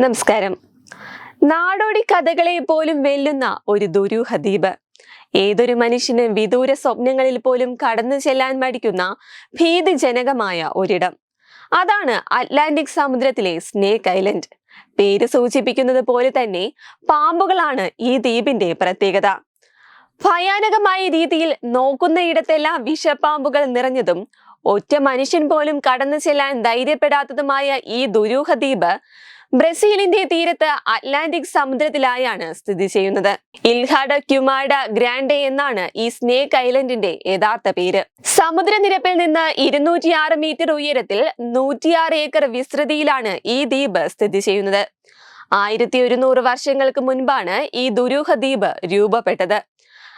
നമസ്കാരം. നാടോടി കഥകളെ പോലും വെല്ലുന്ന ഒരു ദുരൂഹ ദ്വീപ് ഏതൊരു മനുഷ്യന് വിദൂര സ്വപ്നങ്ങളിൽ പോലും കടന്നു ചെല്ലാൻ മടിക്കുന്ന ഭീതിജനകമായ ഒരിടം. അതാണ് അറ്റ്ലാന്റിക് സമുദ്രത്തിലെ സ്നേക്ക് ഐലൻഡ്. പേര് സൂചിപ്പിക്കുന്നത് പോലെ തന്നെ പാമ്പുകളാണ് ഈ ദ്വീപിന്റെ പ്രത്യേകത. ഭയാനകമായ രീതിയിൽ നോക്കുന്നയിടത്തെല്ലാം വിഷപ്പാമ്പുകൾ നിറഞ്ഞതും ഒറ്റ മനുഷ്യൻ പോലും കടന്നു ചെല്ലാൻ ധൈര്യപ്പെടാത്തതുമായ ഈ ദുരൂഹ ദ്വീപ് ബ്രസീലിന്റെ തീരത്ത് അറ്റ്ലാന്റിക് സമുദ്രത്തിലായാണ് സ്ഥിതി ചെയ്യുന്നത്. ഇൽഹാഡ ക്യുമാഡ ഗ്രാൻഡെ എന്നാണ് ഈ സ്നേക്ക് ഐലൻഡിന്റെ യഥാർത്ഥ പേര്. സമുദ്രനിരപ്പിൽ നിന്ന് ഇരുന്നൂറ്റിയാറ് മീറ്റർ ഉയരത്തിൽ നൂറ്റിയാറ് ഏക്കർ വിസ്തൃതിയിലാണ് ഈ ദ്വീപ് സ്ഥിതി ചെയ്യുന്നത്. ആയിരത്തി ഒരുന്നൂറ് വർഷങ്ങൾക്ക് മുൻപാണ് ഈ ദുരൂഹ ദ്വീപ് രൂപപ്പെട്ടത്.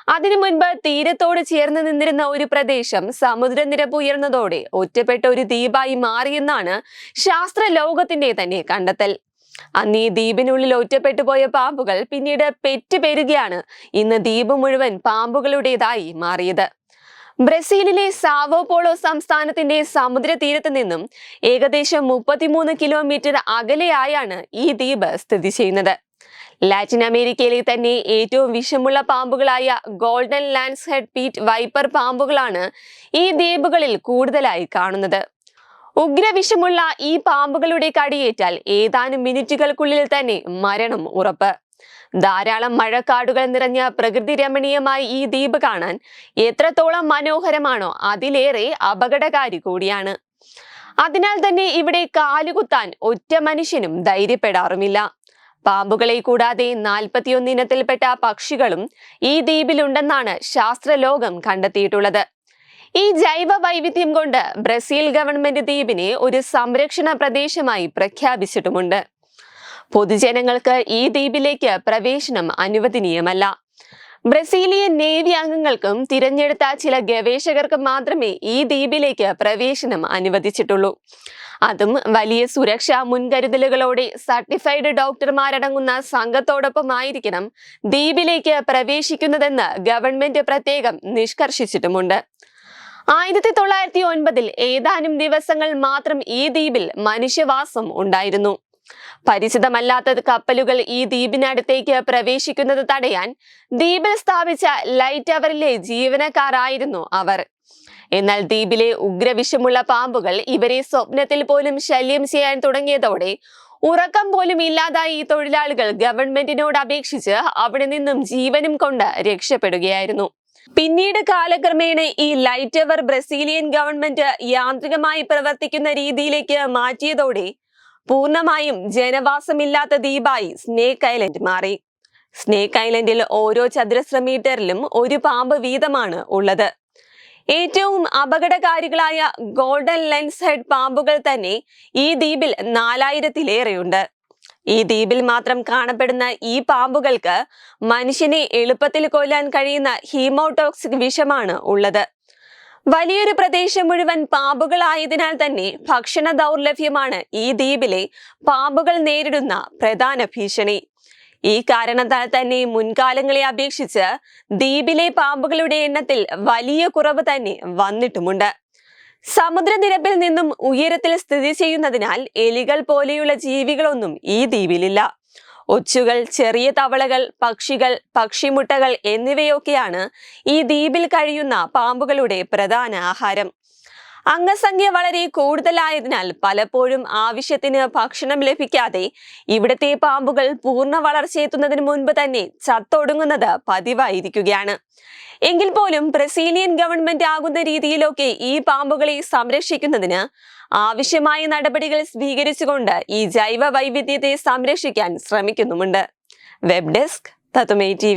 അതിനു മുൻപ് തീരത്തോട് ചേർന്ന് നിന്നിരുന്ന ഒരു പ്രദേശം സമുദ്രനിരപ്പ് ഉയർന്നതോടെ ഒറ്റപ്പെട്ട ഒരു ദ്വീപായി മാറിയെന്നാണ് ശാസ്ത്ര ലോകത്തിന്റെ തന്നെ കണ്ടെത്തൽ. അന്ന് ഈ ദ്വീപിനുള്ളിൽ ഒറ്റപ്പെട്ടു പോയ പാമ്പുകൾ പിന്നീട് പെറ്റുപെരുകയാണ് ഇന്ന് ദ്വീപ് മുഴുവൻ പാമ്പുകളുടേതായി മാറിയത്. ബ്രസീലിലെ സാവോ പോളോ സംസ്ഥാനത്തിന്റെ സമുദ്ര തീരത്ത് നിന്നും ഏകദേശം മുപ്പത്തിമൂന്ന് കിലോമീറ്റർ അകലെയായാണ് ഈ ദ്വീപ് സ്ഥിതി ചെയ്യുന്നത്. ലാറ്റിൻ അമേരിക്കയിലെ തന്നെ ഏറ്റവും വിഷമുള്ള പാമ്പുകളായ golden lancehead pit viper പാമ്പുകളാണ് ഈ ദ്വീപുകളിൽ കൂടുതലായി കാണുന്നത്. ഉഗ്രവിഷമുള്ള ഈ പാമ്പുകളുടെ കടിയേറ്റാൽ ഏതാനും മിനിറ്റുകൾക്കുള്ളിൽ തന്നെ മരണം ഉറപ്പ്. ധാരാളം മഴക്കാടുകൾ നിറഞ്ഞ പ്രകൃതി രമണീയമായ ഈ ദ്വീപ് കാണാൻ എത്രത്തോളം മനോഹരമാണോ അതിലേറെ അപകടകാരി കൂടിയാണ്. അതിനാൽ തന്നെ ഇവിടെ കാലുകുത്താൻ ഒറ്റ മനുഷ്യനും ധൈര്യപ്പെടാറുമില്ല. പാമ്പുകളെ കൂടാതെ നാൽപ്പത്തിയൊന്ന് ഇനത്തിൽപ്പെട്ട പക്ഷികളും ഈ ദ്വീപിലുണ്ടെന്നാണ് ശാസ്ത്രലോകം കണ്ടെത്തിയിട്ടുള്ളത്. ഈ ജൈവ വൈവിധ്യം കൊണ്ട് ബ്രസീൽ ഗവൺമെന്റ് ദ്വീപിനെ ഒരു സംരക്ഷണ പ്രദേശമായി പ്രഖ്യാപിച്ചിട്ടുമുണ്ട്. പൊതുജനങ്ങൾക്ക് ഈ ദ്വീപിലേക്ക് പ്രവേശനം അനുവദനീയമല്ല. ബ്രസീലിയൻ നേവി അംഗങ്ങൾക്കും തിരഞ്ഞെടുത്ത ചില ഗവേഷകർക്കും മാത്രമേ ഈ ദ്വീപിലേക്ക് പ്രവേശനം അനുവദിച്ചിട്ടുള്ളൂ. അതും വലിയ സുരക്ഷാ മുൻകരുതലുകളോടെ സർട്ടിഫൈഡ് ഡോക്ടർമാരടങ്ങുന്ന സംഘത്തോടൊപ്പമായിരിക്കണം ദ്വീപിലേക്ക് പ്രവേശിക്കുന്നതെന്ന് ഗവൺമെന്റ് പ്രത്യേകം നിഷ്കർഷിച്ചിട്ടുമുണ്ട്. ആയിരത്തി തൊള്ളായിരത്തി ഒൻപതിൽ ഏതാനും ദിവസങ്ങൾ മാത്രം ഈ ദ്വീപിൽ മനുഷ്യവാസം ഉണ്ടായിരുന്നു. പരിചിതമല്ലാത്ത കപ്പലുകൾ ഈ ദ്വീപിനടുത്തേക്ക് പ്രവേശിക്കുന്നത് തടയാൻ ദ്വീപിൽ സ്ഥാപിച്ച ലൈറ്റ് അവറിലെ ജീവനക്കാരായിരുന്നു അവർ. എന്നാൽ ദ്വീപിലെ ഉഗ്രവിഷമുള്ള പാമ്പുകൾ ഇവരെ സ്വപ്നത്തിൽ പോലും ശല്യം ചെയ്യാൻ തുടങ്ങിയതോടെ ഉറക്കം പോലും ഇല്ലാതായി ഈ തൊഴിലാളികൾ ഗവൺമെന്റിനോട് അപേക്ഷിച്ച് അവിടെ നിന്നും ജീവനും കൊണ്ട് രക്ഷപ്പെടുകയായിരുന്നു. പിന്നീട് കാലക്രമേണ ഈ ലൈറ്റ് ടവർ ബ്രസീലിയൻ ഗവൺമെന്റ് യാന്ത്രികമായി പ്രവർത്തിക്കുന്ന രീതിയിലേക്ക് മാറ്റിയതോടെ പൂർണമായും ജനവാസമില്ലാത്ത ദ്വീപായി സ്നേക്ക് ഐലൻഡ് മാറി. സ്നേക്ക് ഐലൻഡിൽ ഓരോ ചതുരശ്ര മീറ്ററിലും ഒരു പാമ്പ് വീതമാണ് ഉള്ളത്. ഏറ്റവും അപകടകാരികളായ ഗോൾഡൻ ലെൻസ് ഹെഡ് പാമ്പുകൾ തന്നെ ഈ ദ്വീപിൽ നാലായിരത്തിലേറെയുണ്ട്. ഈ ദ്വീപിൽ മാത്രം കാണപ്പെടുന്ന ഈ പാമ്പുകൾക്ക് മനുഷ്യനെ എളുപ്പത്തിൽ കൊല്ലാൻ കഴിയുന്ന ഹീമോടോക്സിക് വിഷമാണ് ഉള്ളത്. വലിയൊരു പ്രദേശം മുഴുവൻ പാമ്പുകളായതിനാൽ തന്നെ ഭക്ഷണ ദൗർലഭ്യമാണ് ഈ ദ്വീപിലെ പാമ്പുകൾ നേരിടുന്ന പ്രധാന ഭീഷണി. ഈ കാരണത്താൽ തന്നെ മുൻകാലങ്ങളെ അപേക്ഷിച്ച് ദ്വീപിലെ പാമ്പുകളുടെ എണ്ണത്തിൽ വലിയ കുറവ് തന്നെ വന്നിട്ടുമുണ്ട്. സമുദ്രനിരപ്പിൽ നിന്നും ഉയരത്തിൽ സ്ഥിതി ചെയ്യുന്നതിനാൽ എലികൾ പോലെയുള്ള ജീവികളൊന്നും ഈ ദ്വീപിലില്ല. ഒച്ചുകൾ ചെറിയ തവളകൾ പക്ഷികൾ പക്ഷിമുട്ടകൾ എന്നിവയൊക്കെയാണ് ഈ ദ്വീപിൽ കഴിയുന്ന പാമ്പുകളുടെ പ്രധാന ആഹാരം. അംഗസംഖ്യ വളരെ കൂടുതലായതിനാൽ പലപ്പോഴും ആവശ്യത്തിന് ഭക്ഷണം ലഭിക്കാതെ ഇവിടത്തെ പാമ്പുകൾ പൂർണ വളർച്ചയെത്തുന്നതിന് മുൻപ് തന്നെ ചത്തൊടുങ്ങുന്നത് പതിവായിരിക്കുകയാണ്. എങ്കിൽ പോലും ബ്രസീലിയൻ ഗവൺമെന്റ് ആകുന്ന രീതിയിലൊക്കെ ഈ പാമ്പുകളെ സംരക്ഷിക്കുന്നതിന് ആവശ്യമായ നടപടികൾ സ്വീകരിച്ചുകൊണ്ട് ഈ ജൈവ വൈവിധ്യത്തെ സംരക്ഷിക്കാൻ ശ്രമിക്കുന്നുമുണ്ട്. വെബ് ഡെസ്ക് തത്തുമേ ടി